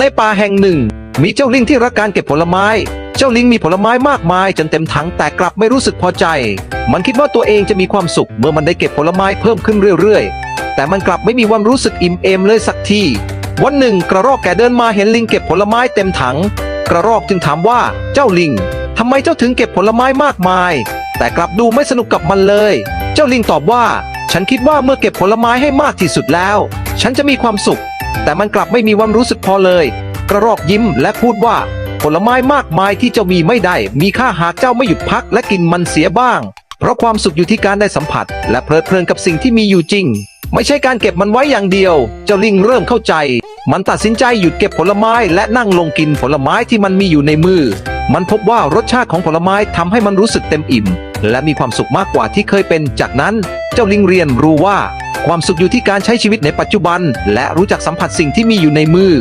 ในป่าแห่งหนึ่ง มีเจ้าลิงที่รักการเก็บผลไม้ เจ้าลิงมีผลไม้มากมายจนเต็มถังแต่กลับไม่รู้สึกพอใจ มันคิดว่าตัวเองจะมีความสุข เมื่อมันได้เก็บผลไม้เพิ่มขึ้นเรื่อยๆ แต่มันกลับไม่มีวันรู้สึกอิ่มเอมเลยสักที วันหนึ่งกระรอกแกเดินมาเห็นลิงเก็บผลไม้เต็มถัง กระรอกจึงถามว่าเจ้าลิงทำไมเจ้าถึงเก็บผลไม้มากมาย แต่กลับดูไม่สนุกกับมันเลย เจ้าลิงตอบว่า ฉันคิดว่าเมื่อเก็บผลไม้ให้มากที่สุดแล้ว ฉันจะมีความสุข แต่มันกลับไม่มีความรู้สึกพอเลย กระรอกยิ้มและพูดว่า ผลไม้มากมายที่เจ้ามีไม่ได้ มีค่าหากเจ้าไม่หยุดพักและกินมันเสียบ้าง เพราะความสุขอยู่ที่การได้สัมผัส และเพลิดเพลินกับสิ่งที่มีอยู่จริง ไม่ใช่การเก็บมันไว้อย่างเดียว เจ้าลิงเริ่มเข้าใจ มันตัดสินใจหยุดเก็บผลไม้และนั่งลงกินผลไม้ที่มันมีอยู่ในมือ มันพบว่ารสชาติของผลไม้ทำให้มันรู้สึกเต็มอิ่ม และมีความสุขมากกว่าที่เคยเป็น จากนั้นเจ้าลิงเรียนรู้ว่า ความสุขอยู่ที่การใช้ชีวิตในปัจจุบัน และรู้จักสัมผัสสิ่งที่มีอยู่ในมือ